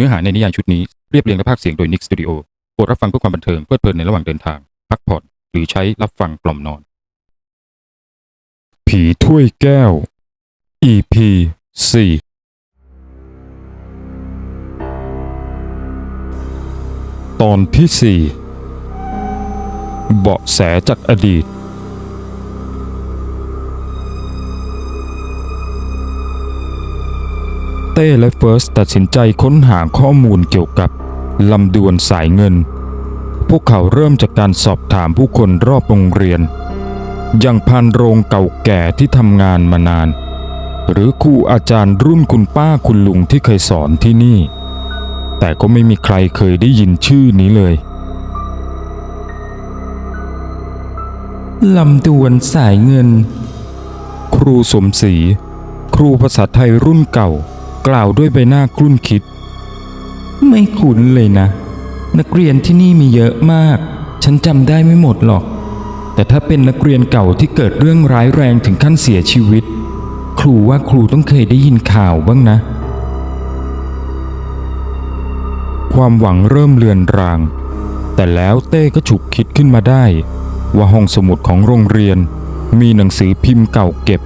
นื้อหาในนิยายชุดนี้เรียบเรียงและพากย์เสียงโดย Nick Studio โปรดรับฟังเพื่อความบันเทิงเพลิดเพลินในระหว่างเดินทาง พักผ่อนหรือใช้รับฟังกล่อมนอน ผีถ้วยแก้ว EP 4ตอนที่4เบาะแสจากอดีต ต้และเฟิร์สตัดสินใจค้นหาข้อมูลเกี่ยวกับลำดวนสายเงิน พวกเขาเริ่มจากการสอบถามผู้คนรอบโรงเรียน อย่างพันโรงเก่าแก่ที่ทำงานมานาน หรือครูอาจารย์รุ่นคุณป้าคุณลุงที่เคยสอนที่นี่ แต่ก็ไม่มีใครเคยได้ยินชื่อนี้เลยลำดวนสายเงิน ครูสมศรีครูภาษาไทยรุ่นเก่า กล่าวด้วยใบหน้ากลุ้นคิด ไม่คุ้นเลยนะ นักเรียนที่นี่มีเยอะมาก ฉันจำได้ไม่หมดหรอก แต่ถ้าเป็นนักเรียนเก่าที่เกิดเรื่องร้ายแรงถึงขั้นเสียชีวิต ครูว่าครูต้องเคยได้ยินข่าวบ้างนะ ความหวังเริ่มเลือนราง แต่แล้วเต้ก็ฉุกคิดขึ้นมาได้ ว่าห้องสมุดของโรงเรียนมีหนังสือพิมพ์เก่าเก็บ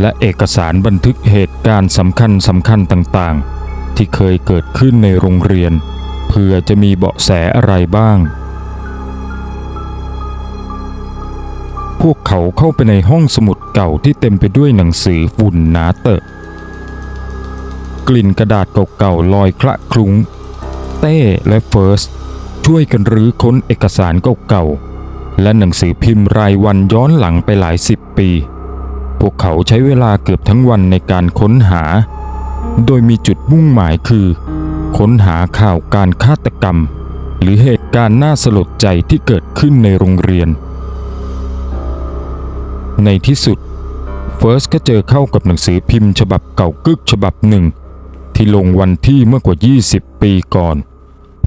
และเอกสารบันทึกเหตุการณ์สำคัญสำคัญต่างๆ ที่เคยเกิดขึ้นในโรงเรียน เพื่อจะมีเบาะแสอะไรบ้าง พวกเขาเข้าไปในห้องสมุดเก่าที่เต็มไปด้วยหนังสือฝุ่นหนาเตอะกลิ่นกระดาษเก่าๆลอยคละคลุ้ง เต้และเฟิร์สช่วยกันรื้อค้นเอกสารเก่าๆและหนังสือพิมพ์รายวันย้อนหลังไปหลายสิบปี พวกเขาใช้เวลาเกือบทั้งวันในการค้นหา โดยมีจุดมุ่งหมายคือ ค้นหาข่าวการฆาตกรรม หรือเหตุการณ์น่าสลดใจที่เกิดขึ้นในโรงเรียน ในที่สุดเฟิร์สก็เจอเข้ากับหนังสือพิมพ์ฉบับเก่ากึกฉบับหนึ่ง ที่ลงวันที่เมื่อกว่า 20 ปีก่อน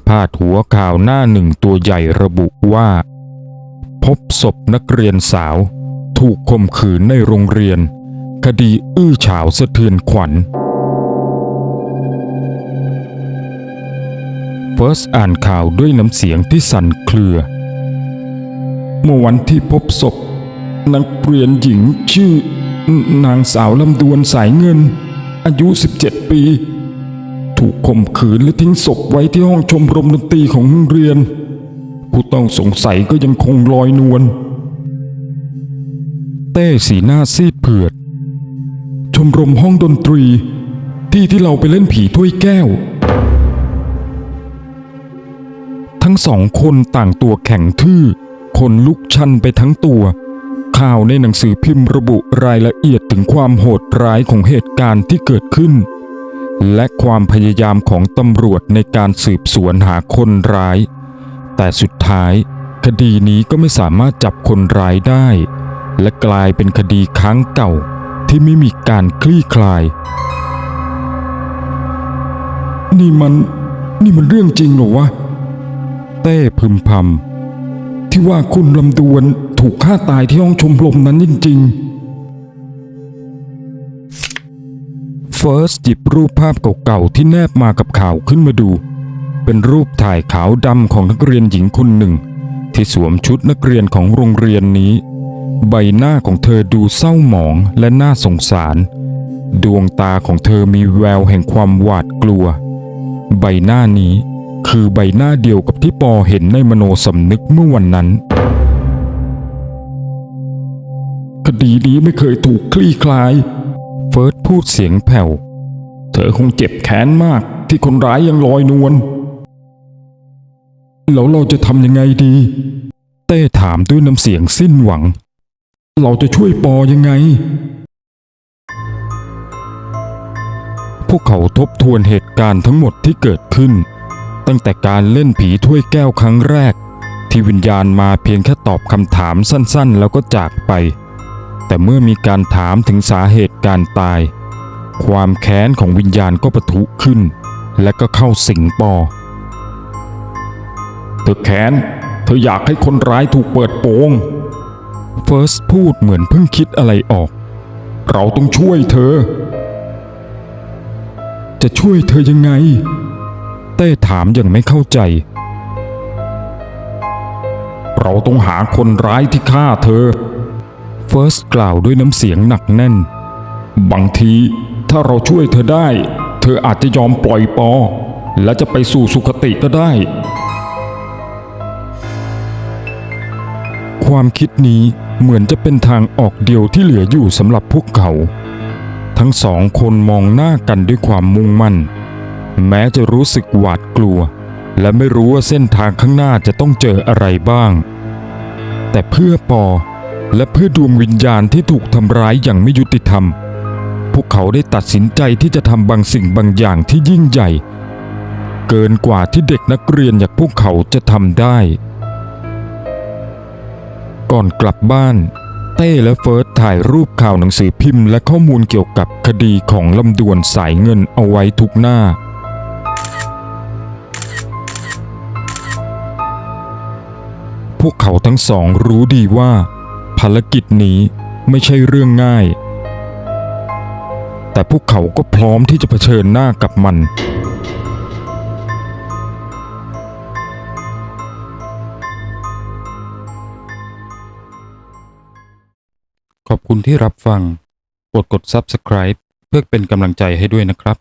พาดหัวข่าวหน้าหนึ่งตัวใหญ่ระบุว่า พบศพนักเรียนสาว ถูกข่มขืนในโรงเรียน คดีอื้อฉาวสะเทือนขวัญ เฟิร์สอ่านข่าวด้วยน้ำเสียงที่สั่นเครือ เมื่อวันที่พบศพ นักเรียนหญิงชื่อนางสาวลำดวนสายเงิน อายุ 17 ปี ถูกข่มขืนและทิ้งศพไว้ที่ห้องชมรมดนตรีของโรงเรียน ผู้ต้องสงสัยก็ยังคงลอยนวล เต้สีหน้าซีดเผือด ชมรมห้องดนตรี ที่ที่เราไปเล่นผีถ้วยแก้ว ทั้งสองคนต่างตัวแข็งทื่อ คนลุกชันไปทั้งตัว ข่าวในหนังสือพิมพ์ระบุรายละเอียดถึงความโหดร้ายของเหตุการณ์ที่เกิดขึ้น และความพยายามของตำรวจในการสืบสวนหาคนร้าย แต่สุดท้าย คดีนี้ก็ไม่สามารถจับคนร้ายได้ และกลายเป็นคดีค้างเก่าที่ไม่มีการคลี่คลาย นี่มันนี่มันเรื่องจริงเหรอวะ เต้พึมพำที่ว่าคุณลำดวนถูกฆ่าตายที่ห้องชมรมนั้นจริงๆ เฟิร์สหยิบรูปภาพเก่าๆที่แนบมากับข่าวขึ้นมาดู เป็นรูปถ่ายขาวดำของนักเรียนหญิงคนหนึ่ง ที่สวมชุดนักเรียนของโรงเรียนนี้ ใบหน้าของเธอดูเศร้าหมองและน่าสงสาร ดวงตาของเธอมีแววแห่งความหวาดกลัว ใบหน้านี้คือใบหน้าเดียวกับที่ปอเห็นในมโนสำนึกเมื่อวันนั้น คดีนี้ไม่เคยถูกคลี่คลาย เฟิร์สพูดเสียงแผ่ว เธอคงเจ็บแค้นมากที่คนร้ายยังลอยนวล แล้วเราจะทำยังไงดี เต้ถามด้วยน้ำเสียงสิ้นหวัง เราจะช่วยปอยังไง พวกเขาทบทวนเหตุการณ์ทั้งหมดที่เกิดขึ้น ตั้งแต่การเล่นผีถ้วยแก้วครั้งแรก ที่วิญญาณมาเพียงแค่ตอบคำถามสั้นๆ แล้วก็จากไป แต่เมื่อมีการถามถึงสาเหตุการตาย ความแค้นของวิญญาณก็ปะทุขึ้น และก็เข้าสิงปอเธอแค้นเธออยากให้คนร้ายถูกเปิดโปง เฟิร์สพูดเหมือนเพิ่งคิดอะไรออก เราต้องช่วยเธอ จะช่วยเธอยังไง เต้ถามอย่างไม่เข้าใจ เราต้องหาคนร้ายที่ฆ่าเธอ เฟิร์สกล่าวด้วยน้ำเสียงหนักแน่น บางทีถ้าเราช่วยเธอได้ เธออาจจะยอมปล่อยปอ และจะไปสู่สุคติก็ได้ ความคิดนี้เหมือนจะเป็นทางออกเดียวที่เหลืออยู่สำหรับพวกเขา ทั้งสองคนมองหน้ากันด้วยความมุ่งมั่น แม้จะรู้สึกหวาดกลัว และไม่รู้ว่าเส้นทางข้างหน้าจะต้องเจออะไรบ้าง แต่เพื่อปอและเพื่อดวงวิญญาณที่ถูกทำร้ายอย่างไม่ยุติธรรม พวกเขาได้ตัดสินใจที่จะทำบางสิ่งบางอย่างที่ยิ่งใหญ่ เกินกว่าที่เด็กนักเรียนอย่างพวกเขาจะทำได้ ก่อนกลับบ้าน เต้และเฟิร์สถ่ายรูปข่าวหนังสือพิมพ์ และข้อมูลเกี่ยวกับคดีของลำดวนสายเงินเอาไว้ทุกหน้า พวกเขาทั้งสองรู้ดีว่า ภารกิจนี้ไม่ใช่เรื่องง่าย แต่พวกเขาก็พร้อมที่จะเผชิญหน้ากับมัน ขอบคุณที่รับฟัง กดกด Subscribe เพื่อเป็นกำลังใจให้ด้วยนะครับ